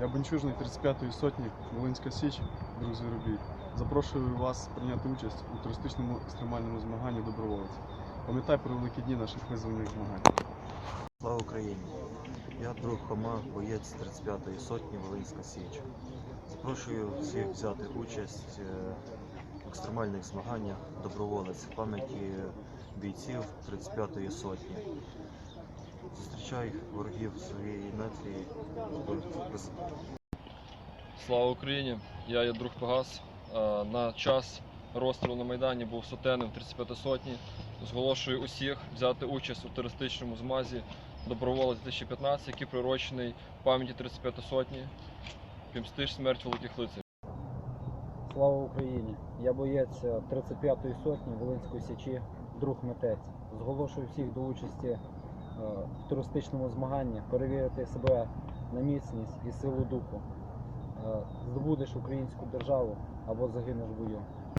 Я бунчужник 35-ї сотні, Волинська Січ, друзі робіть. Запрошую вас прийняти участь у туристичному екстремальному змаганні доброволець. Пам'ятай про великі дні наших визвольних змагань. Слава Україні! Я друг Хома, боєць 35-ї сотні Волинська Січ. Запрошую всіх взяти участь е, в екстремальних змаганнях доброволець в пам'яті бійців 35-ї сотні. Зустрічай ворогів своєї нації. Слава Україні! Я є друг Пегас. Е, На час розстрілу на Майдані був сотенем 35 сотні. Зголошую усіх взяти участь у терористичному змазі доброволець 2015, який приурочений пам'яті 35 сотні. Пімстиш смерть великих лицарів. Слава Україні! Я боєць е, 35-ї сотні Волинської січі, друг митець. Зголошую всіх до участі в туристичному змаганні, перевірити себе на міцність і силу духу. Е, Здобудеш українську державу або загинеш в бою.